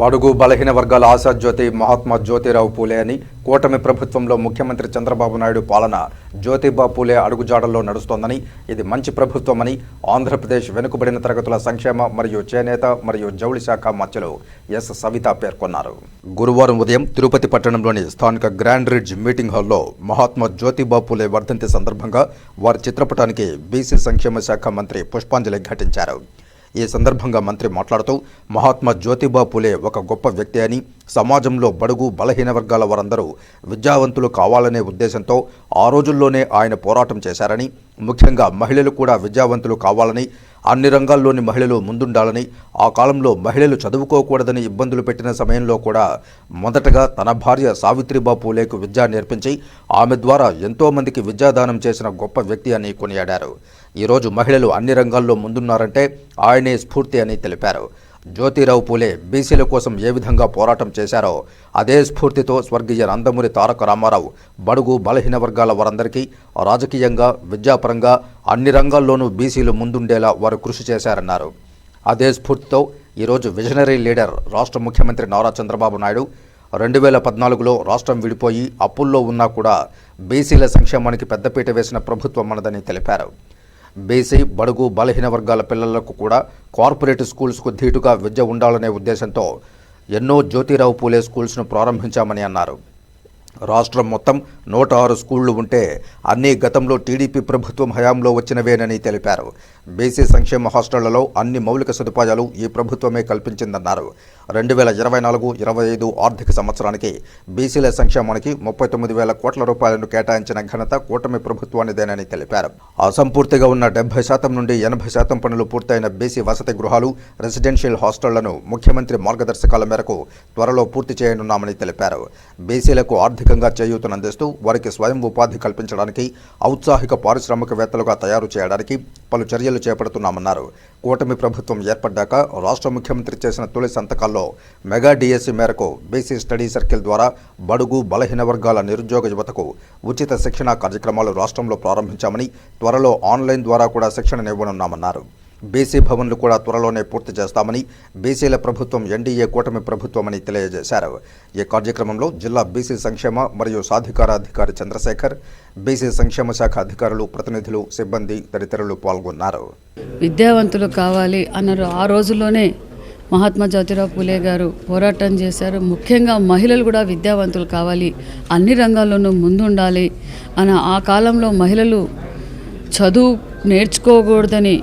బడుగు బలహీన వర్గాల ఆశాజ్యోతి మహాత్మా జ్యోతిరావు పూలే అని కూటమి ప్రభుత్వంలో ముఖ్యమంత్రి చంద్రబాబు నాయుడు పాలన జ్యోతిబా పూలే అడుగుజాడల్లో నడుస్తోందని ఇది మంచి ప్రభుత్వమని ఆంధ్రప్రదేశ్ వెనుకబడిన తరగతుల సంక్షేమ మరియు చేనేత మరియు జౌళి శాఖ మధ్యలో ఎస్ సవిత పేర్కొన్నారు. గురువారం ఉదయం తిరుపతి పట్టణంలోని స్థానిక గ్రాండ్ రిడ్జ్ మీటింగ్ హాల్లో మహాత్మా జ్యోతిబా పూలే వర్ధంతి సందర్భంగా వారి చిత్రపటానికి బీసీ సంక్షేమ శాఖ మంత్రి పుష్పాంజలి ఘటించారు. ఈ సందర్భంగా మంత్రి మాట్లాడుతూ మహాత్మా జ్యోతిబా పూలే ఒక గొప్ప వ్యక్తి అని సమాజంలో బడుగు బలహీన వర్గాల వారందరూ విద్యావంతులు కావాలనే ఉద్దేశంతో ఆ రోజుల్లోనే ఆయన పోరాటం చేశారని ముఖ్యంగా మహిళలు కూడా విద్యావంతులు కావాలని అన్ని రంగాల్లోని మహిళలు ముందుండాలని ఆ కాలంలో మహిళలు చదువుకోకూడదని ఇబ్బందులు పెట్టిన సమయంలో కూడా మొదటగా తన భార్య సావిత్రిబా పూలేకు విద్య నేర్పించి ఆమె ద్వారా ఎంతోమందికి విద్యాదానం చేసిన గొప్ప వ్యక్తి అని కొనియాడారు. ఈరోజు మహిళలు అన్ని రంగాల్లో ముందున్నారంటే ఆయనే స్ఫూర్తి అని తెలిపారు. జ్యోతిరావు పూలే బీసీల కోసం ఏ విధంగా పోరాటం చేశారో అదే స్ఫూర్తితో స్వర్గీయ నందమూరి తారక రామారావు బడుగు బలహీన వర్గాల వారందరికీ రాజకీయంగా విద్యాపరంగా అన్ని రంగాల్లోనూ బీసీలు ముందుండేలా వారు కృషి చేశారన్నారు. అదే స్ఫూర్తితో ఈరోజు విజనరీ లీడర్ రాష్ట్ర ముఖ్యమంత్రి నారా చంద్రబాబు నాయుడు రెండు వేల పద్నాలుగులో రాష్ట్రం విడిపోయి అప్పుల్లో ఉన్నా కూడా బీసీల సంక్షేమానికి పెద్దపీట వేసిన ప్రభుత్వం మనదని తెలిపారు. బీసీ బడుగు బలహీన వర్గాల పిల్లలకు కూడా కార్పొరేట్ స్కూల్స్కు ధీటుగా విద్య ఉండాలనే ఉద్దేశంతో ఎన్నో జ్యోతిరావు పూలే స్కూల్స్ను ప్రారంభించామని అన్నారు. రాష్ట్రం మొత్తం నూట ఆరు స్కూళ్ళు ఉంటే అన్ని గతంలో టీడీపీ ప్రభుత్వం హయాంలో వచ్చినవేనని తెలిపారు. బీసీ సంక్షేమ హాస్టళ్ళలో అన్ని మౌలిక సదుపాయాలు ఈ ప్రభుత్వమే కల్పించిందన్నారు. రెండు వేల ఇరవై నాలుగు ఇరవై ఐదు ఆర్థిక సంవత్సరానికి బీసీల సంక్షేమానికి ముప్పై తొమ్మిది వేల కోట్ల రూపాయలను కేటాయించిన ఘనత కూటమి ప్రభుత్వానిదేనని తెలిపారు. అసంపూర్తిగా ఉన్న డెబ్బై శాతం నుండి ఎనభై శాతం పనులు పూర్తయిన బీసీ వసతి గృహాలు రెసిడెన్షియల్ హాస్టళ్ళను ముఖ్యమంత్రి మార్గదర్శకాల మేరకు త్వరలో పూర్తి చేయనున్నామని తెలిపారు. బీసీలకు ఆర్థికంగా చేయూతనందిస్తూ వారికి స్వయం ఉపాధి కల్పించడానికి ఔత్సాహిక పారిశ్రామికవేత్తలుగా తయారు చేయడానికి పలు చర్యలు చేపడుతున్నామన్నారు. కూటమి ప్రభుత్వం ఏర్పడ్డాక రాష్ట్ర ముఖ్యమంత్రి చేసిన తొలి సంతకాల్లో మెగా డిఎస్సి మేరకు బీసీ స్టడీ సర్కిల్ ద్వారా బడుగు బలహీన వర్గాల నిరుద్యోగ యువతకు ఉచిత శిక్షణా కార్యక్రమాలు రాష్ట్రంలో ప్రారంభించామని త్వరలో ఆన్లైన్ ద్వారా కూడా శిక్షణనివ్వనున్నామన్నారు బీసీ భవన్లు కూడా త్వరలోనే పూర్తి చేస్తామని బీసీల ప్రభుత్వం ఎన్డీఏ కూటమి ప్రభుత్వమని తెలియజేశారు. ఈ కార్యక్రమంలో జిల్లా బీసీ సంక్షేమ మరియు సాధికార అధికారి చంద్రశేఖర్ బీసీ సంక్షేమ శాఖ అధికారులు ప్రతినిధులు సిబ్బంది తదితరులు పాల్గొన్నారు. విద్యావంతులు కావాలి అన్నారు. ఆ రోజుల్లోనే మహాత్మా జ్యోతిరావు పూలే గారు పోరాటం చేశారు. ముఖ్యంగా మహిళలు కూడా విద్యావంతులు కావాలి. అన్ని రంగాల్లోనూ ముందుండాలి. అని ఆ కాలంలో మహిళలు చదువు నేర్చుకోకూడదని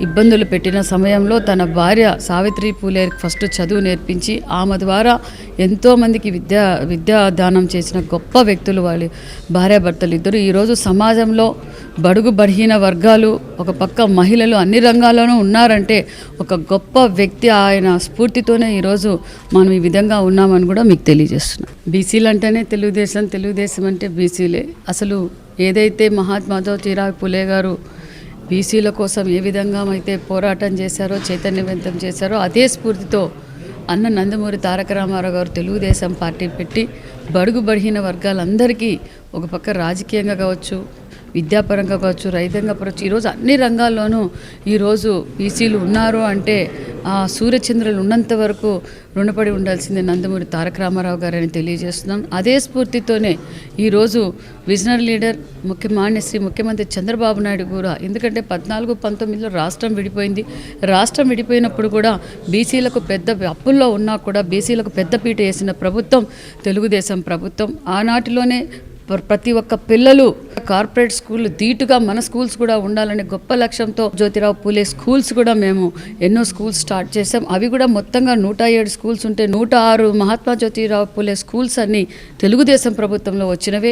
ఇబ్బందులు పెట్టిన సమయంలో తన భార్య సావిత్రి పూలే ఫస్ట్ చదువు నేర్పించి ఆమె ద్వారా ఎంతోమందికి విద్యా విద్యాదానం చేసిన గొప్ప వ్యక్తులు వాళ్ళు భార్యాభర్తలు ఇద్దరు. ఈరోజు సమాజంలో బడుగు బలహీన వర్గాలు ఒక పక్క మహిళలు అన్ని రంగాల్లోనూ ఉన్నారంటే ఒక గొప్ప వ్యక్తి ఆయన స్ఫూర్తితోనే ఈరోజు మనం ఈ విధంగా ఉన్నామని కూడా మీకు తెలియజేస్తున్నాం. బీసీలు అంటేనే తెలుగుదేశం తెలుగుదేశం అంటే బీసీలే. అసలు ఏదైతే మహాత్మాతో చిరాగ్ పులే గారు బీసీల కోసం ఏ విధంగా అయితే పోరాటం చేశారో చైతన్యవంతం చేశారో అదే స్ఫూర్తితో అన్న నందమూరి తారక రామారావు గారు తెలుగుదేశం పార్టీ పెట్టి బడుగు బడిహీన వర్గాలందరికీ ఒక పక్క రాజకీయంగా కావచ్చు విద్యాపరంగా కావచ్చు రైతంగా కావచ్చు ఈరోజు అన్ని రంగాల్లోనూ ఈరోజు బీసీలు ఉన్నారు అంటే ఆ సూర్యచంద్రులు ఉన్నంత వరకు రుణపడి ఉండాల్సిందే నందమూరి తారక రామారావు గారని తెలియజేస్తున్నాం. అదే స్ఫూర్తితోనే ఈరోజు విజనరీ లీడర్ ముఖ్య శ్రీ ముఖ్యమంత్రి చంద్రబాబు నాయుడు కూడా ఎందుకంటే పద్నాలుగు పంతొమ్మిదిలో రాష్ట్రం విడిపోయింది. రాష్ట్రం విడిపోయినప్పుడు కూడా బీసీలకు పెద్ద అప్పుల్లో ఉన్నా కూడా బీసీలకు పెద్దపీట వేసిన ప్రభుత్వం తెలుగుదేశం ప్రభుత్వం. ఆనాటిలోనే ప్రతి ఒక్క పిల్లలు కార్పొరేట్ స్కూల్ ధీటుగా మన స్కూల్స్ కూడా ఉండాలనే గొప్ప లక్ష్యంతో జ్యోతిరావు పూలే స్కూల్స్ కూడా మేము ఎన్నో స్కూల్స్ స్టార్ట్ చేసాం అవి కూడా మొత్తంగా నూట ఏడు స్కూల్స్ ఉంటే నూట ఆరు మహాత్మా జ్యోతిరావు పూలే స్కూల్స్ అన్ని తెలుగుదేశం ప్రభుత్వంలో వచ్చినవే.